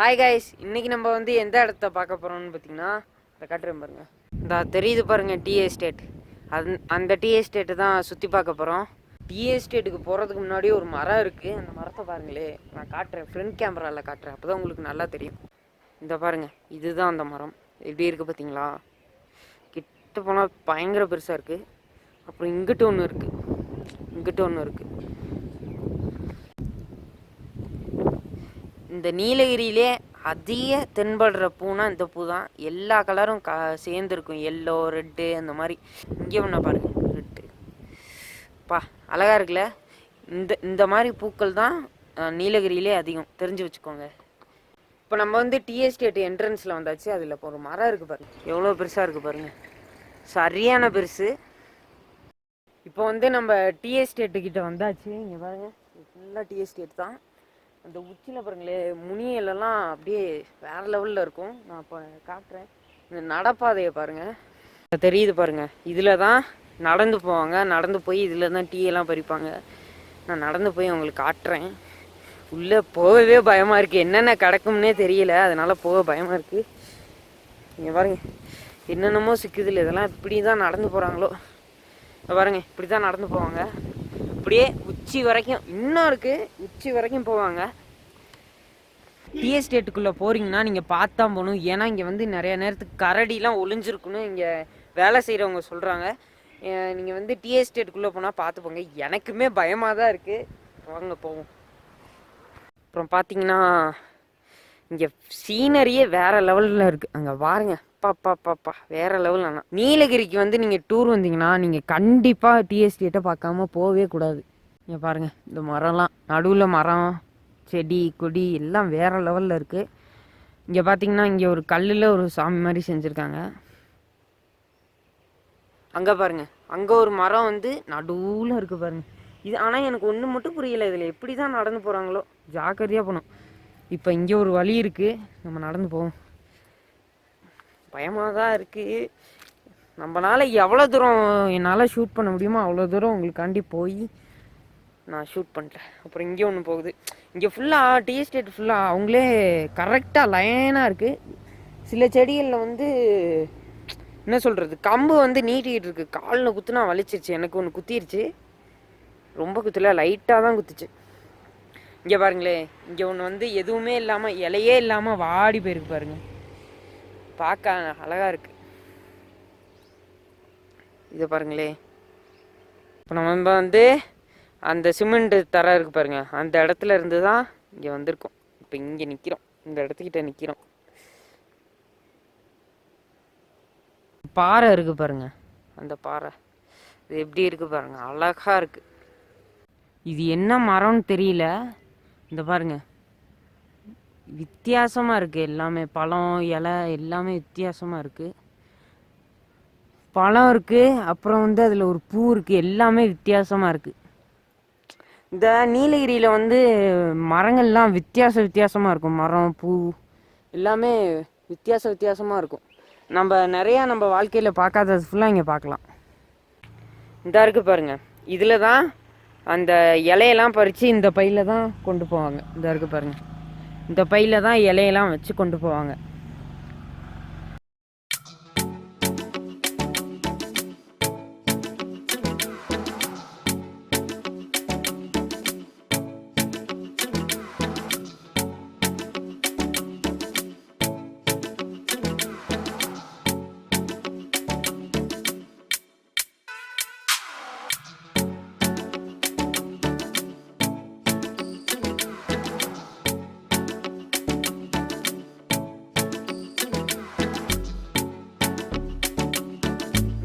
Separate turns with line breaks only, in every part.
Hi guys இன்னைக்கு நம்ம வந்து எந்த இடத்த பார்க்க போகிறோம்னு பார்த்தீங்கன்னா இந்த காட்டுறேன் பாருங்க. இந்த தெரியுது பாருங்க டீ எஸ்டேட் அது அந்த டீ எஸ்டேட்டு தான் சுற்றி பார்க்க போகிறோம் டீ எஸ்டேட்டுக்கு போகிறதுக்கு முன்னாடி ஒரு மரம் இருக்குது அந்த மரத்தை பாருங்களே நான் காட்டுறேன். ஃப்ரண்ட் கேமராவில் காட்டுறேன். அப்போ தான் உங்களுக்கு நல்லா தெரியும். இந்த பாருங்க இதுதான் அந்த மரம். எப்படி இருக்குது பார்த்தீங்களா? கிட்ட போனால் பயங்கர பெருசாக இருக்குது அப்புறம் இங்கிட்டு ஒன்று இருக்குது இங்கிட்டு ஒன்று இருக்குது இந்த நீலகிரியிலே அதிக தென்படுற பூனா இந்த பூ தான் எல்லா கலரும் க சேர்ந்துருக்கும். எல்லோ ரெட்டு அந்த மாதிரி. இங்கே ஒன்று பாருங்க. ரெட்டு பா அழகா இருக்குல்ல? இந்த இந்த மாதிரி பூக்கள் தான் நீலகிரியிலே அதிகம். தெரிஞ்சு வச்சுக்கோங்க. இப்போ நம்ம வந்து டிஎஸ்டேட் என்ட்ரன்ஸில் வந்தாச்சு. அதில் இப்போ ஒரு மரம் இருக்குது பாருங்க. எவ்வளோ பெருசாக இருக்குது பாருங்க. சரியான பெருசு. இப்போ வந்து நம்ம டிஎஸ்டேட்டு கிட்ட வந்தாச்சு. இங்கே பாருங்க. ஃபுல்லாக டிஎஸ்டேட் தான். அந்த உச்சியில் பாருங்களே முனியலெல்லாம் அப்படியே வேற லெவலில் இருக்கும். நான் இப்போ காட்டுறேன். இந்த நடப்பாதையை பாருங்கள் தெரியுது பாருங்கள் இதில் தான் நடந்து போவாங்க. நடந்து போய் இதில் தான் டீ எல்லாம் பறிப்பாங்க. நான் நடந்து போய் உங்களுக்கு காட்டுறேன். உள்ளே போகவே பயமாக இருக்குது என்னென்ன கிடக்கும்னே தெரியல. அதனால் போக பயமாக இருக்குது இங்கே பாருங்க. என்னென்னமோ சிக்குதில்லை. இதெல்லாம் இப்படி தான் நடந்து போகிறாங்களோ பாருங்க. இப்படி தான் நடந்து போவாங்க. அப்படியே உச்சி வரைக்கும் இன்னும் இருக்கு. உச்சி வரைக்கும் போவாங்க. டீ எஸ்டேட்டுக்குள்ளே போறீங்கன்னா நீங்கள் பார்த்தா போகணும். ஏன்னா இங்கே வந்து நிறைய நேரத்துக்கு கரடிலாம் ஒளிஞ்சிருக்குன்னு இங்கே வேலை செய்கிறவங்க சொல்கிறாங்க நீங்கள் வந்து டீ எஸ்டேட்டுக்குள்ளே போனால் பார்த்து போங்க. எனக்குமே பயமாக தான் இருக்குது வாங்க போவோம். அப்புறம் பார்த்தீங்கன்னா இங்கே சீனரியே வேறு லெவலில் இருக்குது அங்கே பாருங்கள் பாப்பா பாப்பா வேற லெவல் ஆனால் நீலகிரிக்கு வந்து நீங்கள் டூர் வந்தீங்கன்னா நீங்கள் கண்டிப்பாக டிஎஸ்டியை பார்க்காம போகவே கூடாது. நீங்கள் பாருங்கள் இந்த மரம்லாம். நடுவில் மரம் செடி கொடி எல்லாம் வேற லெவலில் இருக்குது இங்கே பார்த்தீங்கன்னா இங்கே ஒரு கல்லில் ஒரு சாமி மாதிரி செஞ்சுருக்காங்க. அங்கே பாருங்கள் அங்கே ஒரு மரம் வந்து நடுவில் இருக்குது பாருங்கள் இது ஆனால் எனக்கு ஒன்று மட்டும் புரியல இதில் எப்படி தான் நடந்து போகிறாங்களோ ஜாக்கிரதையாக போகணும். இப்போ இங்கே ஒரு வழி இருக்குது நம்ம நடந்து போவோம். பயமாக தான் இருக்குது நம்மளால் எவ்வளோ தூரம் என்னால் ஷூட் பண்ண முடியுமோ அவ்வளோ தூரம் உங்களுக்காண்டி போய் நான் ஷூட் பண்ணிட்டேன் அப்புறம் இங்கே ஒன்று போகுது. இங்கே ஃபுல்லாக டீ எஸ்டேட் ஃபுல்லாக அவங்களே கரெக்டாக லைனாக இருக்குது சில செடிகளில் வந்து என்ன சொல்கிறது கம்பு வந்து நீட்டிக்கிட்டு இருக்குது காலில் குத்துனா வலிச்சிருச்சு. எனக்கு ஒன்று குத்திருச்சு. ரொம்ப குத்தல லைட்டாக தான் குத்துச்சு. இங்கே பாருங்களேன். இங்கே ஒன்று வந்து எதுவுமே இல்லாமல் இலையே இல்லாமல் வாடி போயிருக்கு பாருங்கள் பார்க்க அழகாக இருக்கு. இதை பாருங்களே. இப்போ நம்ம வந்து அந்த சிமெண்ட் தர இருக்கு பாருங்க. அந்த இடத்துல இருந்து தான் இங்கே வந்திருக்கோம். இப்போ இங்கே நிற்கிறோம் இந்த இடத்துக்கிட்ட நிற்கிறோம் பாறை இருக்கு பாருங்க. அந்த பாறை. இது எப்படி இருக்கு பாருங்க. அழகாக இருக்கு. இது என்ன மரம்னு தெரியல. இந்த பாருங்க. வித்தியாசமாக இருக்குது எல்லாமே. பழம் இலை எல்லாமே வித்தியாசமாக இருக்குது பழம் இருக்குது அப்புறம் வந்து அதில் ஒரு பூ இருக்குது எல்லாமே வித்தியாசமாக இருக்குது இந்த நீலகிரியில் வந்து மரங்கள்லாம் வித்தியாச வித்தியாசமாக இருக்கும். மரம் பூ எல்லாமே வித்தியாச வித்தியாசமாக இருக்கும். நம்ம நிறையா நம்ம வாழ்க்கையில் பார்க்காதது ஃபுல்லாக இங்கே பார்க்கலாம். இதாக இருக்குது பாருங்கள் இதில் தான் அந்த இலையெல்லாம் பறித்து இந்த பையில தான் கொண்டு போவாங்க. இதாக இருக்குது பாருங்கள் இந்த பையில தான் இலையெல்லாம் வச்சு கொண்டு போவாங்க.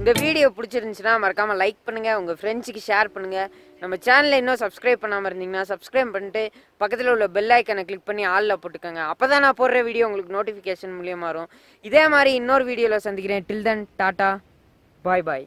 இந்த வீடியோ பிடிச்சிருந்துச்சுன்னா மறக்காம லைக் பண்ணுங்க உங்க ஃப்ரெண்ட்ஸுக்கு ஷேர் பண்ணுங்க. நம்ம சேனலை இன்னும் சப்ஸ்கிரைப் பண்ணாம இருந்தீங்கன்னா சப்ஸ்கிரைப் பண்ணிட்டு பக்கத்தில் உள்ள பெல் ஐக்கனை கிளிக் பண்ணி ஆளில் போட்டுக்கோங்க. அப்பதான் நான் போடுற வீடியோ உங்களுக்கு நோட்டிஃபிகேஷன் மூலியமா வரும். இதே மாதிரி இன்னொரு வீடியோவில் சந்திக்கிறேன். டில் தென் டாட்டா. பாய் பாய்